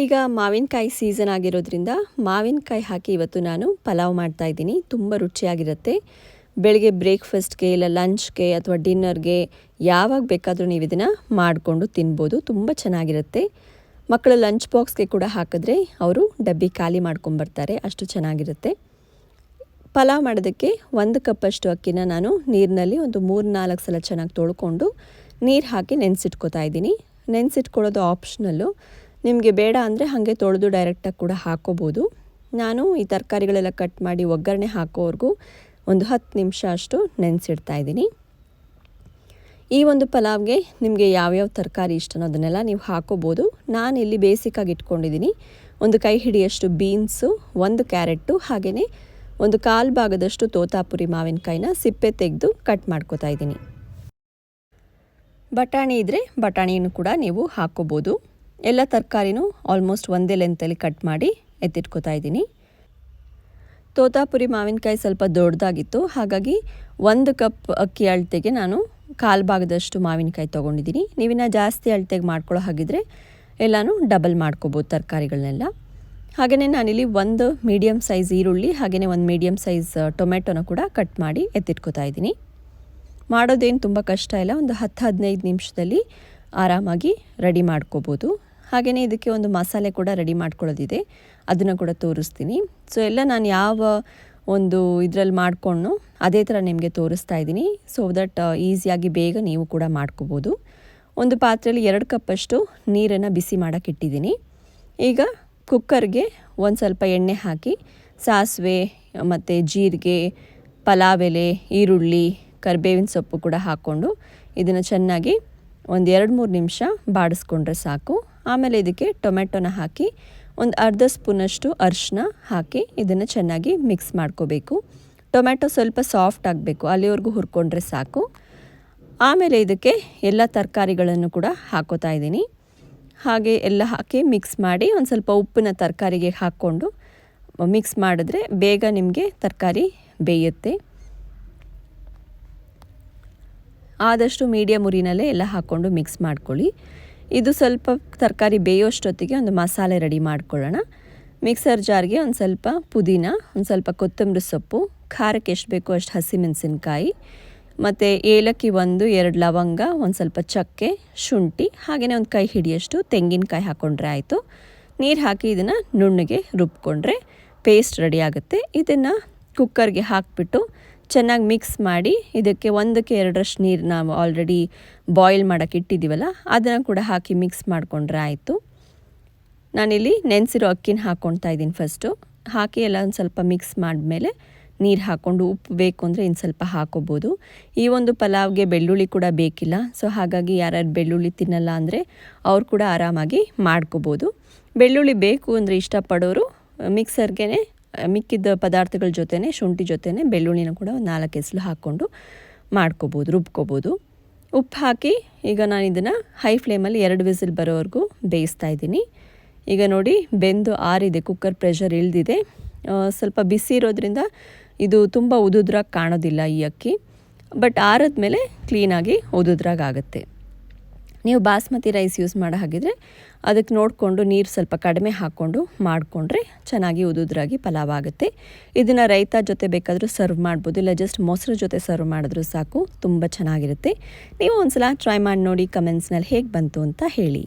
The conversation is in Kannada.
ಈಗ ಮಾವಿನಕಾಯಿ ಸೀಸನ್ ಆಗಿರೋದ್ರಿಂದ ಮಾವಿನಕಾಯಿ ಹಾಕಿ ಇವತ್ತು ನಾನು ಪಲಾವ್ ಮಾಡ್ತಾ ಇದ್ದೀನಿ. ತುಂಬ ರುಚಿಯಾಗಿರುತ್ತೆ. ಬೆಳಗ್ಗೆ ಬ್ರೇಕ್ಫಾಸ್ಟ್ಗೆ ಇಲ್ಲ ಲಂಚ್ಗೆ ಅಥವಾ ಡಿನ್ನರ್ಗೆ ಯಾವಾಗ ಬೇಕಾದರೂ ನೀವು ಇದನ್ನು ಮಾಡಿಕೊಂಡು ತಿನ್ಬೋದು. ತುಂಬ ಚೆನ್ನಾಗಿರುತ್ತೆ. ಮಕ್ಕಳು ಲಂಚ್ ಬಾಕ್ಸ್ಗೆ ಕೂಡ ಹಾಕಿದ್ರೆ ಅವರು ಡಬ್ಬಿ ಖಾಲಿ ಮಾಡ್ಕೊಂಬರ್ತಾರೆ ಅಷ್ಟು ಚೆನ್ನಾಗಿರುತ್ತೆ. ಪಲಾವ್ ಮಾಡೋದಕ್ಕೆ ಒಂದು ಕಪ್ಪಷ್ಟು ಅಕ್ಕಿನ ನಾನು ನೀರಿನಲ್ಲಿ ಒಂದು ಮೂರು ನಾಲ್ಕು ಸಲ ಚೆನ್ನಾಗಿ ತೊಳ್ಕೊಂಡು ನೀರು ಹಾಕಿ ನೆನೆಸಿಟ್ಕೋತಾ ಇದ್ದೀನಿ. ನೆನೆಸಿಟ್ಕೊಳ್ಳೋದು ಆಪ್ಷನಲ್ಲು ನಿಮಗೆ ಬೇಡ ಅಂದರೆ ಹಾಗೆ ತೊಳೆದು ಡೈರೆಕ್ಟಾಗಿ ಕೂಡ ಹಾಕೋಬೋದು. ನಾನು ಈ ತರಕಾರಿಗಳೆಲ್ಲ ಕಟ್ ಮಾಡಿ ಒಗ್ಗರಣೆ ಹಾಕೋವರೆಗೂ ಒಂದು ಹತ್ತು ನಿಮಿಷ ಅಷ್ಟು ನೆನೆಸಿಡ್ತಾ ಇದ್ದೀನಿ. ಈ ಒಂದು ಪಲಾವ್ಗೆ ನಿಮಗೆ ಯಾವ್ಯಾವ ತರಕಾರಿ ಇಷ್ಟನೋ ಅದನ್ನೆಲ್ಲ ನೀವು ಹಾಕೋಬೋದು. ನಾನು ಇಲ್ಲಿ ಬೇಸಿಕ್ಕಾಗಿ ಇಟ್ಕೊಂಡಿದ್ದೀನಿ. ಒಂದು ಕೈ ಹಿಡಿಯಷ್ಟು ಬೀನ್ಸು ಒಂದು ಕ್ಯಾರೆಟು ಹಾಗೆಯೇ ಒಂದು ಕಾಲು ಭಾಗದಷ್ಟು ತೋತಾಪುರಿ ಮಾವಿನಕಾಯಿನ ಸಿಪ್ಪೆ ತೆಗೆದು ಕಟ್ ಮಾಡ್ಕೋತಾ ಇದ್ದೀನಿ. ಬಟಾಣಿ ಇದ್ದರೆ ಬಟಾಣಿಯನ್ನು ಕೂಡ ನೀವು ಹಾಕೋಬೋದು. ಎಲ್ಲ ತರಕಾರಿನೂ ಆಲ್ಮೋಸ್ಟ್ ಒಂದೇ ಲೆಂತಲ್ಲಿ ಕಟ್ ಮಾಡಿ ಎತ್ತಿಟ್ಕೋತಾ ಇದ್ದೀನಿ. ತೋತಾಪುರಿ ಮಾವಿನಕಾಯಿ ಸ್ವಲ್ಪ ದೊಡ್ಡದಾಗಿತ್ತು. ಹಾಗಾಗಿ ಒಂದು ಕಪ್ ಅಕ್ಕಿ ಅಳತೆಗೆ ನಾನು ಕಾಲು ಭಾಗದಷ್ಟು ಮಾವಿನಕಾಯಿ ತೊಗೊಂಡಿದ್ದೀನಿ. ನೀವಿನ್ನ ಜಾಸ್ತಿ ಅಳತೆಗೆ ಮಾಡ್ಕೊಳ್ಳೋ ಹಾಗಿದ್ರೆ ಎಲ್ಲನೂ ಡಬಲ್ ಮಾಡ್ಕೋಬೋದು ತರಕಾರಿಗಳನ್ನೆಲ್ಲ. ಹಾಗೆಯೇ ನಾನಿಲ್ಲಿ ಒಂದು ಮೀಡಿಯಮ್ ಸೈಜ್ ಈರುಳ್ಳಿ ಹಾಗೆಯೇ ಒಂದು ಮೀಡಿಯಮ್ ಸೈಜ್ ಟೊಮೆಟೊನ ಕೂಡ ಕಟ್ ಮಾಡಿ ಎತ್ತಿಟ್ಕೋತಾ ಇದ್ದೀನಿ. ಮಾಡೋದೇನು ತುಂಬ ಕಷ್ಟ ಇಲ್ಲ. ಒಂದು ಹತ್ತು ಹದಿನೈದು ನಿಮಿಷದಲ್ಲಿ ಆರಾಮಾಗಿ ರೆಡಿ ಮಾಡ್ಕೋಬೋದು. ಹಾಗೆಯೇ ಇದಕ್ಕೆ ಒಂದು ಮಸಾಲೆ ಕೂಡ ರೆಡಿ ಮಾಡ್ಕೊಳ್ಳೋದಿದೆ. ಅದನ್ನು ಕೂಡ ತೋರಿಸ್ತೀನಿ. ಸೊ, ಎಲ್ಲ ನಾನು ಯಾವ ಒಂದು ಇದರಲ್ಲಿ ಮಾಡಿಕೊಂಡು ಅದೇ ಥರ ನಿಮಗೆ ತೋರಿಸ್ತಾ ಇದ್ದೀನಿ. ಸೊ ದಟ್ ಈಸಿಯಾಗಿ ಬೇಗ ನೀವು ಕೂಡ ಮಾಡ್ಕೋಬೋದು. ಒಂದು ಪಾತ್ರೆಯಲ್ಲಿ ಎರಡು ಕಪ್ಪಷ್ಟು ನೀರನ್ನು ಬಿಸಿ ಮಾಡೋಕ್ಕಿಟ್ಟಿದ್ದೀನಿ ಈಗ ಕುಕ್ಕರ್ಗೆ ಒಂದು ಸ್ವಲ್ಪ ಎಣ್ಣೆ ಹಾಕಿ ಸಾಸಿವೆ, ಮತ್ತು ಜೀರಿಗೆ, ಪಲಾವ್ ಎಲೆ, ಈರುಳ್ಳಿ, ಕರಿಬೇವಿನ ಸೊಪ್ಪು ಕೂಡ ಹಾಕ್ಕೊಂಡು ಇದನ್ನು ಚೆನ್ನಾಗಿ ಒಂದು ಎರಡು ಮೂರು ನಿಮಿಷ ಬಾಡಿಸ್ಕೊಂಡ್ರೆ ಸಾಕು. ಆಮೇಲೆ ಇದಕ್ಕೆ ಟೊಮೆಟೊನ ಹಾಕಿ ಒಂದು ಅರ್ಧ ಸ್ಪೂನಷ್ಟು ಅರಿಶಿನ ಹಾಕಿ ಇದನ್ನು ಚೆನ್ನಾಗಿ ಮಿಕ್ಸ್ ಮಾಡ್ಕೋಬೇಕು. ಟೊಮೆಟೊ ಸ್ವಲ್ಪ ಸಾಫ್ಟ್ ಆಗಬೇಕು, ಅಲ್ಲಿವರೆಗೂ ಹುರ್ಕೊಂಡ್ರೆ ಸಾಕು. ಆಮೇಲೆ ಇದಕ್ಕೆ ಎಲ್ಲ ತರಕಾರಿಗಳನ್ನು ಕೂಡ ಹಾಕೋತಾ ಇದ್ದೀನಿ. ಹಾಗೆ ಎಲ್ಲ ಹಾಕಿ ಮಿಕ್ಸ್ ಮಾಡಿ ಒಂದು ಸ್ವಲ್ಪ ಉಪ್ಪನ್ನ ತರಕಾರಿಗೆ ಹಾಕ್ಕೊಂಡು ಮಿಕ್ಸ್ ಮಾಡಿದ್ರೆ ಬೇಗ ನಿಮಗೆ ತರಕಾರಿ ಬೇಯುತ್ತೆ. ಆದಷ್ಟು ಮೀಡಿಯಂ ಉರಿನಲ್ಲೇ ಎಲ್ಲ ಹಾಕ್ಕೊಂಡು ಮಿಕ್ಸ್ ಮಾಡ್ಕೊಳ್ಳಿ. ಇದು ಸ್ವಲ್ಪ ತರಕಾರಿ ಬೇಯೋಷ್ಟೊತ್ತಿಗೆ ಒಂದು ಮಸಾಲೆ ರೆಡಿ ಮಾಡ್ಕೊಳ್ಳೋಣ. ಮಿಕ್ಸರ್ ಜಾರ್ಗೆ ಒಂದು ಸ್ವಲ್ಪ ಪುದೀನ, ಒಂದು ಸ್ವಲ್ಪ ಕೊತ್ತಂಬರಿ ಸೊಪ್ಪು, ಖಾರಕ್ಕೆ ಎಷ್ಟು ಬೇಕೋ ಅಷ್ಟು ಹಸಿಮೆಣಸಿನ್ಕಾಯಿ, ಮತ್ತು ಏಲಕ್ಕಿ ಒಂದು, ಎರಡು ಲವಂಗ, ಒಂದು ಸ್ವಲ್ಪ ಚಕ್ಕೆ, ಶುಂಠಿ ಹಾಗೆಯೇ ಒಂದು ಕೈ ಹಿಡಿಯಷ್ಟು ತೆಂಗಿನಕಾಯಿ ಹಾಕ್ಕೊಂಡ್ರೆ ಆಯಿತು. ನೀರು ಹಾಕಿ ಇದನ್ನು ನುಣ್ಣಗೆ ರುಬ್ಕೊಂಡ್ರೆ ಪೇಸ್ಟ್ ರೆಡಿ ಆಗುತ್ತೆ. ಇದನ್ನು ಕುಕ್ಕರ್ಗೆ ಹಾಕಿಬಿಟ್ಟು ಚೆನ್ನಾಗಿ ಮಿಕ್ಸ್ ಮಾಡಿ ಇದಕ್ಕೆ ಒಂದಕ್ಕೆ ಎರಡರಷ್ಟು ನೀರು ನಾವು ಆಲ್ರೆಡಿ ಬಾಯ್ಲ್ ಮಾಡೋಕ್ಕೆ ಇಟ್ಟಿದ್ದೀವಲ್ಲ, ಅದನ್ನು ಕೂಡ ಹಾಕಿ ಮಿಕ್ಸ್ ಮಾಡಿಕೊಂಡ್ರೆ ಆಯಿತು. ನಾನಿಲ್ಲಿ ನೆನೆಸಿರೋ ಅಕ್ಕಿನ ಹಾಕ್ಕೊಳ್ತಾ ಇದ್ದೀನಿ ಫಸ್ಟು ಹಾಕಿ ಎಲ್ಲ ಒಂದು ಸ್ವಲ್ಪ ಮಿಕ್ಸ್ ಮಾಡಿದ್ಮೇಲೆ ನೀರು ಹಾಕ್ಕೊಂಡು ಉಪ್ಪು ಬೇಕು ಅಂದರೆ ಇನ್ನು ಸ್ವಲ್ಪ ಹಾಕೋಬೋದು. ಈ ಒಂದು ಪಲಾವ್ಗೆ ಬೆಳ್ಳುಳ್ಳಿ ಕೂಡ ಬೇಕಿಲ್ಲ ಸೊ ಹಾಗಾಗಿ ಯಾರ್ಯಾರು ಬೆಳ್ಳುಳ್ಳಿ ತಿನ್ನಲ್ಲ ಅಂದರೆ ಅವ್ರು ಕೂಡ ಆರಾಮಾಗಿ ಮಾಡ್ಕೋಬೋದು. ಬೆಳ್ಳುಳ್ಳಿ ಬೇಕು ಅಂದರೆ ಇಷ್ಟಪಡೋರು ಮಿಕ್ಸರ್ಗೆ ಮಿಕ್ಕಿದ ಪದಾರ್ಥಗಳ ಜೊತೆನೇ, ಶುಂಠಿ ಜೊತೆನೇ, ಬೆಳ್ಳುಳ್ಳಿನ ಕೂಡ ಒಂದು ನಾಲ್ಕು ಎಸಲು ಹಾಕ್ಕೊಂಡು ಮಾಡ್ಕೋಬೋದು, ರುಬ್ಕೋಬೋದು. ಉಪ್ಪು ಹಾಕಿ ಈಗ ನಾನು ಇದನ್ನು ಹೈ ಫ್ಲೇಮಲ್ಲಿ ಎರಡು ವಿಸಿಲ್ ಬರೋವರೆಗೂ ಬೇಯಿಸ್ತಾ ಇದ್ದೀನಿ. ಈಗ ನೋಡಿ, ಬೆಂದು ಆರಿದೆ, ಕುಕ್ಕರ್ ಪ್ರೆಷರ್ ಇಳಿದಿದೆ. ಸ್ವಲ್ಪ ಬಿಸಿ ಇರೋದ್ರಿಂದ ಇದು ತುಂಬ ಉದುದ್ರಾಗಿ ಕಾಣೋದಿಲ್ಲ ಈ ಅಕ್ಕಿ. ಬಟ್ ಆರದ ಮೇಲೆ ಕ್ಲೀನಾಗಿ ಉದುದ್ರಾಗ ಆಗುತ್ತೆ. ನೀವು ಬಾಸ್ಮತಿ ರೈಸ್ ಯೂಸ್ ಮಾಡೋ ಹಾಗಿದ್ರೆ ಅದಕ್ಕೆ ನೋಡಿಕೊಂಡು ನೀರು ಸ್ವಲ್ಪ ಕಡಿಮೆ ಹಾಕ್ಕೊಂಡು ಮಾಡಿಕೊಂಡ್ರೆ ಚೆನ್ನಾಗಿ ಉದುದ್ರಾಗಿ ಪಲಾವ್ ಆಗುತ್ತೆ. ಇದನ್ನು ರೈತ ಜೊತೆ ಬೇಕಾದರೂ ಸರ್ವ್ ಮಾಡ್ಬೋದು, ಇಲ್ಲ ಜಸ್ಟ್ ಮೊಸರು ಜೊತೆ ಸರ್ವ್ ಮಾಡಿದ್ರೂ ಸಾಕು, ತುಂಬ ಚೆನ್ನಾಗಿರುತ್ತೆ. ನೀವು ಒಂದು ಸಲ ಟ್ರೈ ಮಾಡಿ ನೋಡಿ ಕಮೆಂಟ್ಸ್ನಲ್ಲಿ ಹೇಗೆ ಬಂತು ಅಂತ ಹೇಳಿ.